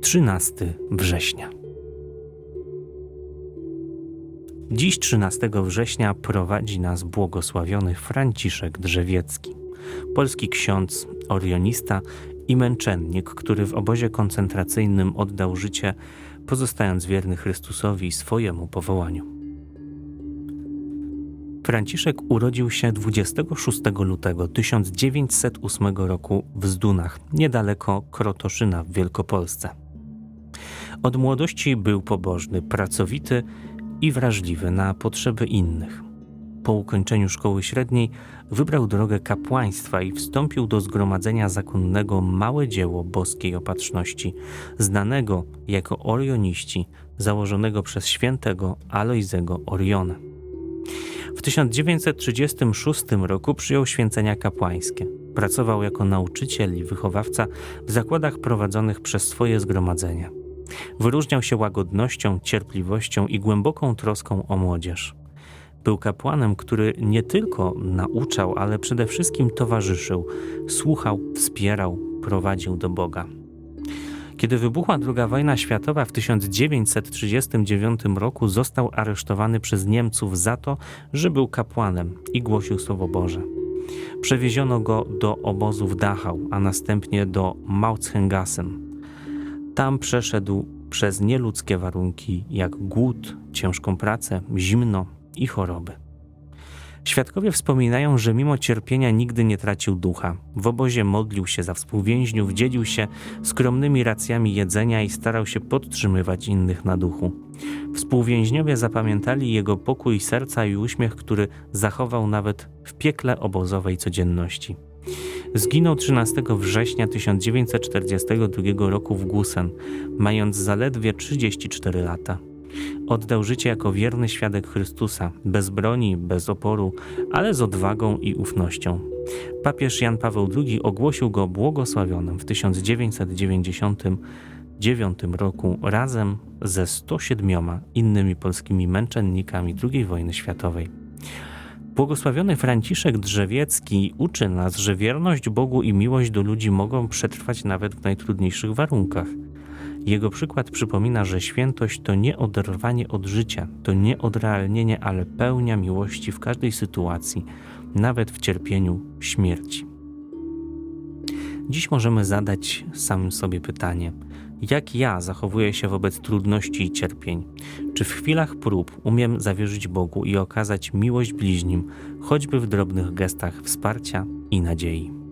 13 września. Dziś 13 września prowadzi nas błogosławiony Franciszek Drzewiecki, polski ksiądz, orionista i męczennik, który w obozie koncentracyjnym oddał życie, pozostając wierny Chrystusowi i swojemu powołaniu. Franciszek urodził się 26 lutego 1908 roku w Zdunach, niedaleko Krotoszyna w Wielkopolsce. Od młodości był pobożny, pracowity i wrażliwy na potrzeby innych. Po ukończeniu szkoły średniej wybrał drogę kapłaństwa i wstąpił do zgromadzenia zakonnego Małe Dzieło Boskiej Opatrzności, znanego jako Orioniści, założonego przez świętego Alojzego Oriona. W 1936 roku przyjął święcenia kapłańskie. Pracował jako nauczyciel i wychowawca w zakładach prowadzonych przez swoje zgromadzenia. Wyróżniał się łagodnością, cierpliwością i głęboką troską o młodzież. Był kapłanem, który nie tylko nauczał, ale przede wszystkim towarzyszył, słuchał, wspierał, prowadził do Boga. Kiedy wybuchła II wojna światowa w 1939 roku, został aresztowany przez Niemców za to, że był kapłanem i głosił Słowo Boże. Przewieziono go do obozu w Dachau, a następnie do Mauthausen. Tam przeszedł przez nieludzkie warunki, jak głód, ciężką pracę, zimno i choroby. Świadkowie wspominają, że mimo cierpienia nigdy nie tracił ducha. W obozie modlił się za współwięźniów, dzielił się skromnymi racjami jedzenia i starał się podtrzymywać innych na duchu. Współwięźniowie zapamiętali jego pokój serca i uśmiech, który zachował nawet w piekle obozowej codzienności. Zginął 13 września 1942 roku w Gusen, mając zaledwie 34 lata. Oddał życie jako wierny świadek Chrystusa, bez broni, bez oporu, ale z odwagą i ufnością. Papież Jan Paweł II ogłosił go błogosławionym w 1999 roku razem ze 107 innymi polskimi męczennikami II wojny światowej. Błogosławiony Franciszek Drzewiecki uczy nas, że wierność Bogu i miłość do ludzi mogą przetrwać nawet w najtrudniejszych warunkach. Jego przykład przypomina, że świętość to nie oderwanie od życia, to nie odrealnienie, ale pełnia miłości w każdej sytuacji, nawet w cierpieniu śmierci. Dziś możemy zadać samym sobie pytanie: jak ja zachowuję się wobec trudności i cierpień? Czy w chwilach prób umiem zawierzyć Bogu i okazać miłość bliźnim, choćby w drobnych gestach wsparcia i nadziei?